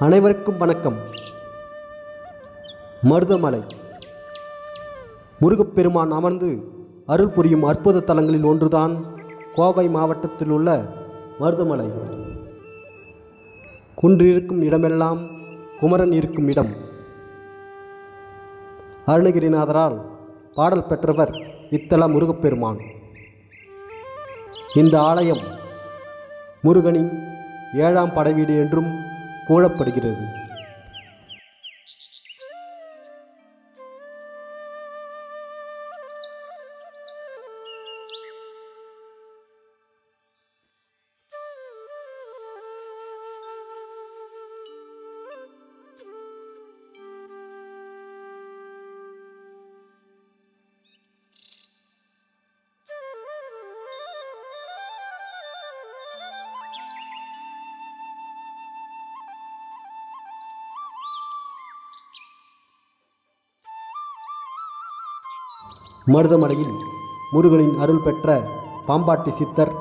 அனைவருக்கும் வணக்கம். மருதமலை. முருகப்பெருமான் அமர்ந்து அருள் புரியும் அற்புத தலங்களில் ஒன்றுதான் கோவை மாவட்டத்தில் உள்ள மருதமலை. குன்றிருக்கும் இடமெல்லாம் குமரன் இருக்கும் இடம். அருணகிரிநாதரால் பாடல் பெற்றவர் இத்தல முருகப்பெருமான். இந்த ஆலயம் முருகனின் ஏழாம் படைவீடு என்றும் கூறப்படுகிறது. மருதமலையில் முருகனின் அருள் பெற்ற பாம்பாட்டி சித்தர்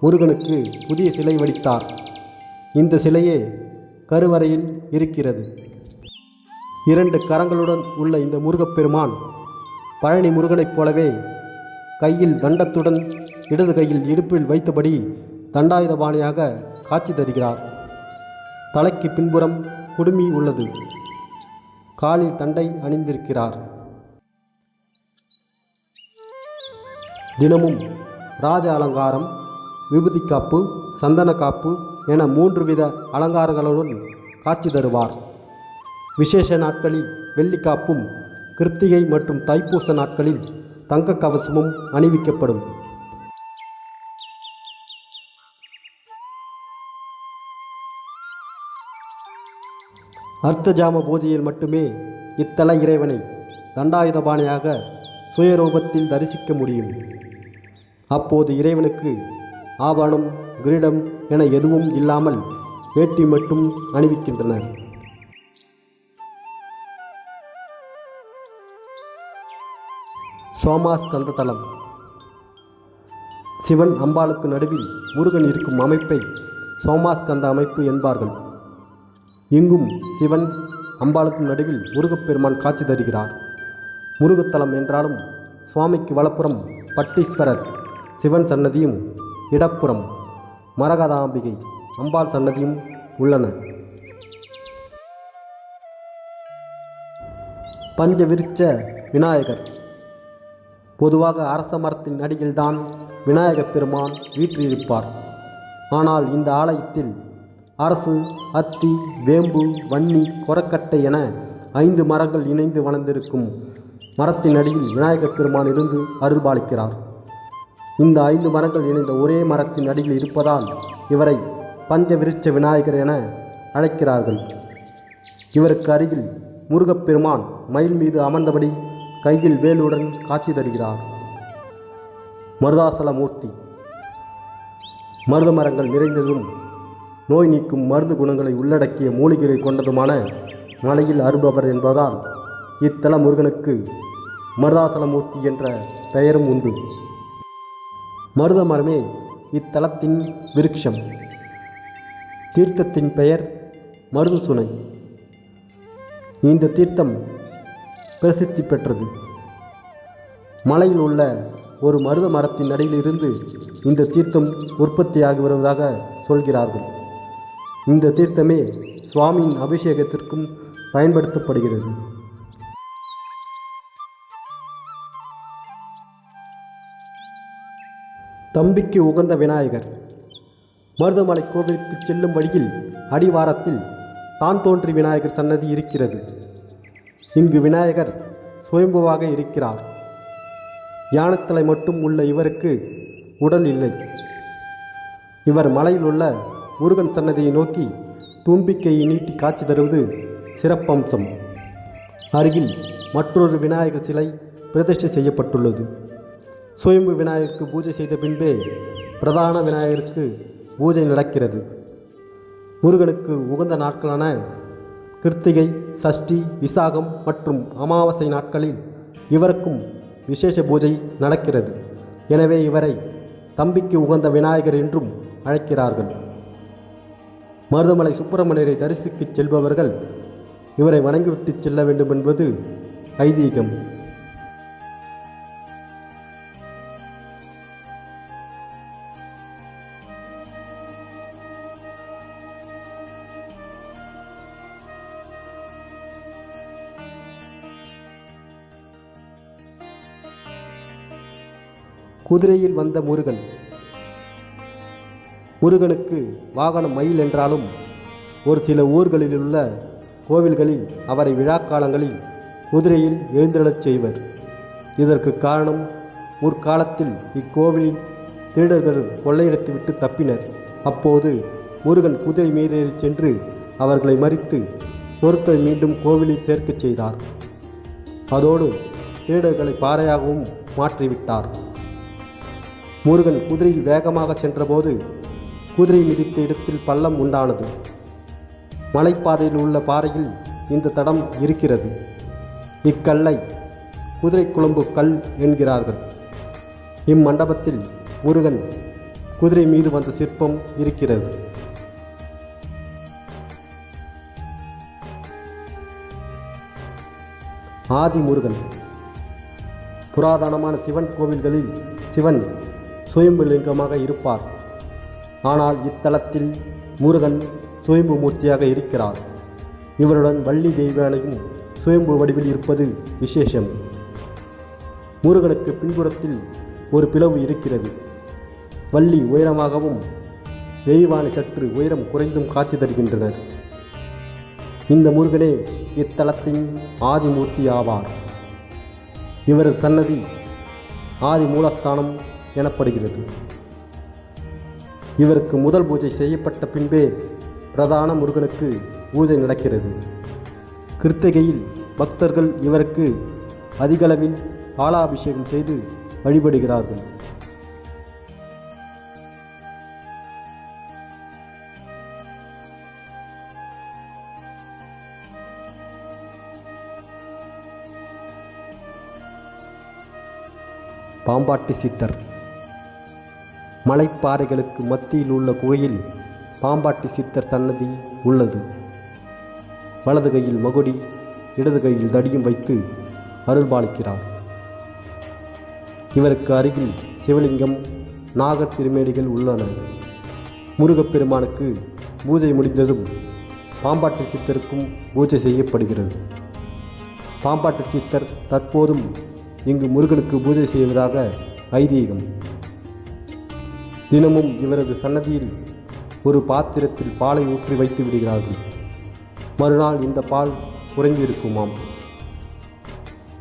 முருகனுக்கு புதிய சிலை வடித்தார். இந்த சிலையே கருவறையில் இருக்கிறது. இரண்டு கரங்களுடன் உள்ள இந்த முருகப்பெருமான் பழனி முருகனைப் போலவே கையில் தண்டத்துடன் இடது கையில் இடுப்பில் வைத்தபடி தண்டாயுதபாணியாக காட்சி தருகிறார். தலைக்கு பின்புறம் குடுமி உள்ளது. காலில் தண்டை அணிந்திருக்கிறார். தினமும் ராஜ அலங்காரம் விபூதி காப்பு சந்தன காப்பு என மூன்று வித அலங்காரங்களுடன் காட்சி தருவார். விசேஷ நாட்களில் வெள்ளிக்காப்பும் கிருத்திகை மற்றும் தைப்பூச நாட்களில் தங்க கவசமும் அணிவிக்கப்படும். அர்த்தஜாம பூஜையில் மட்டுமே இத்தல இறைவனை தண்டாயுதபாணியாக சுயரூபத்தில் தரிசிக்க முடியும். அப்போது இறைவனுக்கு ஆபரணம் கிரீடம் என எதுவும் இல்லாமல் வேட்டி மட்டும் அணிவிக்கின்றனர். சோமாஸ்கந்த தலம் சிவன் அம்பாளுக்கு நடுவில் முருகன் இருக்கும் அமைப்பை சோமாஸ்கந்த அமைப்பு என்பார்கள். இங்கும் சிவன் அம்பாளுக்கு நடுவில் முருகப்பெருமான் காட்சி தருகிறார். முருகத்தலம் என்றாலும் சுவாமிக்கு வலப்புறம் பட்டீஸ்வரர். சிவன் சன்னதியும் இடப்புறம் மரகதாம்பிகை அம்பாள் சன்னதியும் உள்ளன. பஞ்சவிருச்ச விநாயகர். பொதுவாக அரச மரத்தின் அடியில்தான் விநாயகப் பெருமான் வீற்றிருப்பார். ஆனால் இந்த ஆலயத்தில் அரசு அத்தி வேம்பு வன்னி கொரக்கட்டை என ஐந்து மரங்கள் இணைந்து வளர்ந்திருக்கும் மரத்தின் அடியில் விநாயகப் பெருமான் இருந்து அருள்பாலிக்கிறார். இந்த ஐந்து மரங்கள் இணைந்த ஒரே மரத்தின் அடியில் இருப்பதால் இவரை பஞ்சவிருட்ச விநாயகர் என அழைக்கிறார்கள். இவருக்கு அருகில் முருகப்பெருமான் மயில் மீது அமர்ந்தபடி கையில் வேலுடன் காட்சி தருகிறார். மருதாசல மூர்த்தி மருத மரங்கள் நிறைந்ததும் நோய் நீக்கும் மருந்து குணங்களை உள்ளடக்கிய மூலிகைகளை கொண்டதுமான மலையில் அருபவர் என்பதால் இத்தல முருகனுக்கு மருதாசலமூர்த்தி என்ற பெயரும் உண்டு. மருத மரமே இத்தலத்தின் விருட்சம். தீர்த்தத்தின் பெயர் மருதுசுனை. இந்த தீர்த்தம் பிரசித்தி பெற்றது. மலையில் உள்ள ஒரு மருத மரத்தின் அடியில் இருந்து இந்த தீர்த்தம் உற்பத்தியாகி வருவதாக சொல்கிறார்கள். இந்த தீர்த்தமே சுவாமியின் அபிஷேகத்திற்கும் பயன்படுத்தப்படுகிறது. தம்பிக்கு உகந்த விநாயகர். மருதமலை கோவிலுக்கு செல்லும் வழியில் அடிவாரத்தில் தான் தோன்றி விநாயகர் சன்னதி இருக்கிறது. இங்கு விநாயகர் சுயம்புவாக இருக்கிறார். யானத்தலை மட்டும் உள்ள இவருக்கு உடல் இல்லை. இவர் மலையில் உள்ள முருகன் சன்னதியை நோக்கி தும்பிக்கையை நீட்டி காட்சி தருவது சிறப்பம்சம். அருகில் மற்றொரு விநாயகர் சிலை பிரதிஷ்டை செய்யப்பட்டுள்ளது. சுயம்பு விநாயகருக்கு பூஜை செய்த பின்பே பிரதான விநாயகருக்கு பூஜை நடக்கிறது. முருகனுக்கு உகந்த நாட்களான கிருத்திகை சஷ்டி விசாகம் மற்றும் அமாவாசை நாட்களில் இவருக்கும் விசேஷ பூஜை நடக்கிறது. எனவே இவரை தம்பிக்கு உகந்த விநாயகர் என்றும் அழைக்கிறார்கள். மருதமலை சுப்பிரமணியரை தரிசிக்கச் செல்பவர்கள் இவரை வணங்கிவிட்டு செல்ல வேண்டும் என்பது ஐதீகம். குதிரையில் வந்த முருகன். முருகனுக்கு வாகனம் மயில் என்றாலும் ஒரு சில ஊர்களில் உள்ள கோவில்களில் அவரை விழாக்காலங்களில் குதிரையில் எழுந்தருளச் செய்வர். இதற்கு காரணம் முற்காலத்தில் இக்கோவிலில் திருடர்கள் கொள்ளையடித்துவிட்டு தப்பினர். அப்போது முருகன் குதிரை மீது சென்று அவர்களை மறித்து பொருட்களை மீண்டும் கோவிலில் சேர்க்கச் செய்தார். அதோடு திருடர்களை பாறையாகவும் மாற்றிவிட்டார். முருகன் குதிரையில் வேகமாக சென்றபோது குதிரை மிதித்த இடத்தில் பள்ளம் உண்டானது. மலைப்பாதையில் உள்ள பாறையில் இந்த தடம் இருக்கிறது. இக்கல்லை குதிரை குழம்பு கல் என்கிறார்கள். இம்மண்டபத்தில் முருகன் குதிரை மீது வந்த சிற்பம் இருக்கிறது. ஆதி முருகன் புராதனமான சிவன் கோவில்களில் சிவன் சுயம்புலிங்கமாக இருப்பார். ஆனால் இத்தலத்தில் முருகன் சுயம்பு மூர்த்தியாக இருக்கிறார். இவருடன் வள்ளி தெய்வானையும் சுயம்பு வடிவில் இருப்பது விசேஷம். முருகனுக்கு பின்புறத்தில் ஒரு பிளவு இருக்கிறது. வள்ளி உயரமாகவும் தெய்வானை சற்று உயரம் குறைந்தும் காட்சி தருகின்றனர். இந்த முருகனே இத்தலத்தின் ஆதிமூர்த்தி ஆவார் இவரது சன்னதி ஆதி மூலஸ்தானம் எனப்படுகிறது. இவருக்கு முதல் பூஜை செய்யப்பட்ட பின்பே பிரதான முருகனுக்கு பூஜை நடக்கிறது. கிருத்திகையில் பக்தர்கள் இவருக்கு அதிகளவில் பாலாபிஷேகம் செய்து வழிபடுகிறார்கள். பாம்பாட்டி சித்தர். மலைப்பாறைகளுக்கு மத்தியில் உள்ள குகையில் பாம்பாட்டி சித்தர் சன்னதி உள்ளது. வலது கையில் மகுடி இடது கையில் தடியும் வைத்து அருள்பாலிக்கிறார். இவருக்கு அருகில் சிவலிங்கம் நாகர் திருமேடிகள் உள்ளன. முருகப்பெருமானுக்கு பூஜை முடிந்ததும் பாம்பாட்டு சித்தருக்கும் பூஜை செய்யப்படுகிறது. பாம்பாட்டு சித்தர் தற்போதும் இங்கு முருகனுக்கு பூஜை செய்வதாக ஐதீகம். தினமும் இவரது சன்னதியில் ஒரு பாத்திரத்தில் பாலை ஊற்றி வைத்து விடுகிறார்கள். மறுநாள் இந்த பால் குறைந்திருக்குமாம்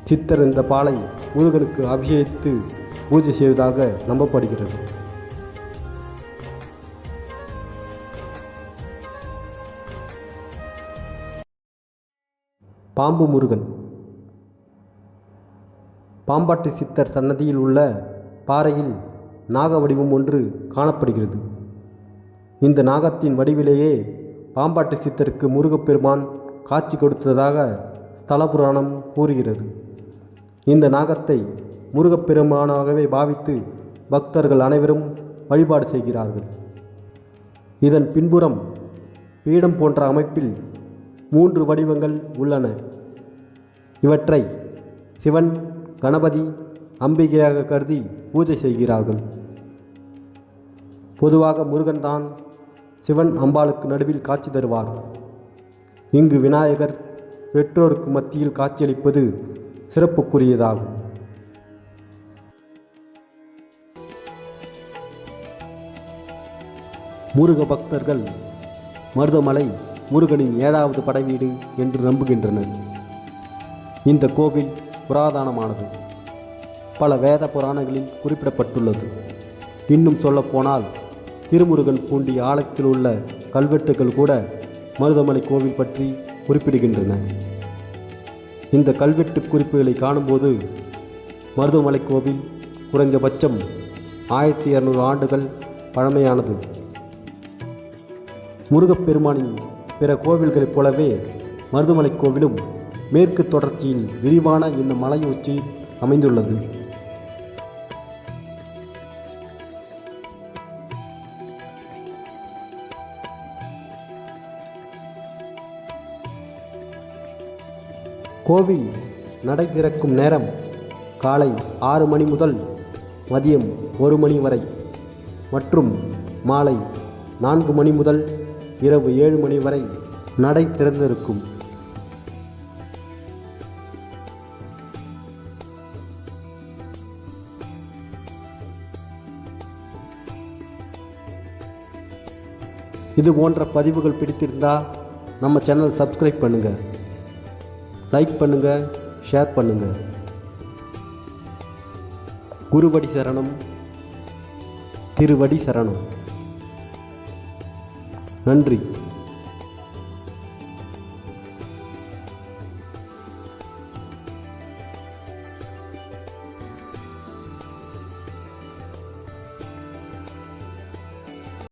சித்தர் இந்த பாலை முருகனுக்கு அபிஷேகித்து பூஜை செய்வதாக நம்பப்படுகிறது. பாம்பு முருகன். பாம்பாட்டி சித்தர் சன்னதியில் உள்ள பாறையில் நாக வடிவம் ஒன்று காணப்படுகிறது. இந்த நாகத்தின் வடிவிலேயே பாம்பாட்டி சித்தருக்கு முருகப்பெருமான் காட்சி கொடுத்ததாக ஸ்தல புராணம் கூறுகிறது. இந்த நாகத்தை முருகப்பெருமானாகவே பாவித்து பக்தர்கள் அனைவரும் வழிபாடு செய்கிறார்கள். இதன் பின்புறம் பீடம் போன்ற அமைப்பில் மூன்று வடிவங்கள் உள்ளன. இவற்றை சிவன் கணபதி அம்பிகையாக கருதி பூஜை செய்கிறார்கள். பொதுவாக முருகன் தான் சிவன் அம்பாளுக்கு நடுவில் காட்சி தருவார். இங்கு விநாயகர் பெற்றோருக்கு மத்தியில் காட்சியளிப்பது சிறப்புக்குரியதாகும். முருக பக்தர்கள் மருதமலை முருகனின் ஏழாவது படைவீடு என்று நம்புகின்றனர். இந்த கோவில் புராதனமானது. பல வேத புராணங்களில் குறிப்பிடப்பட்டுள்ளது. இன்னும் சொல்லப்போனால் திருமுருகன் பூண்டி ஆலயத்தில் உள்ள கல்வெட்டுகள் கூட மருதமலை கோவில் பற்றி குறிப்பிடுகின்றன. இந்த கல்வெட்டு குறிப்புகளை காணும்போது மருதமலை கோவில் குறைந்தபட்சம் ஆயிரத்தி இரநூறு ஆண்டுகள் பழமையானது. முருகப்பெருமானின் பிற கோவில்களைப் போலவே மருதமலை கோவிலும் மேற்கு தொடர்ச்சியில் விரிவான இந்த மலை அமைந்துள்ளது. கோவில் நடை திறக்கும் நேரம் காலை ஆறு மணி முதல் மதியம் ஒரு மணி வரை மற்றும் மாலை நான்கு மணி முதல் இரவு ஏழு மணி வரை நடை திறந்திருக்கும். இது போன்ற பதிவுகள் பிடித்திருந்தால் நம்ம சேனல் சப்ஸ்கிரைப் பண்ணுங்கள் லைக் பண்ணுங்கள் ஷேர் பண்ணுங்கள் குருவடி சரணம் திருவடி சரணம். நன்றி.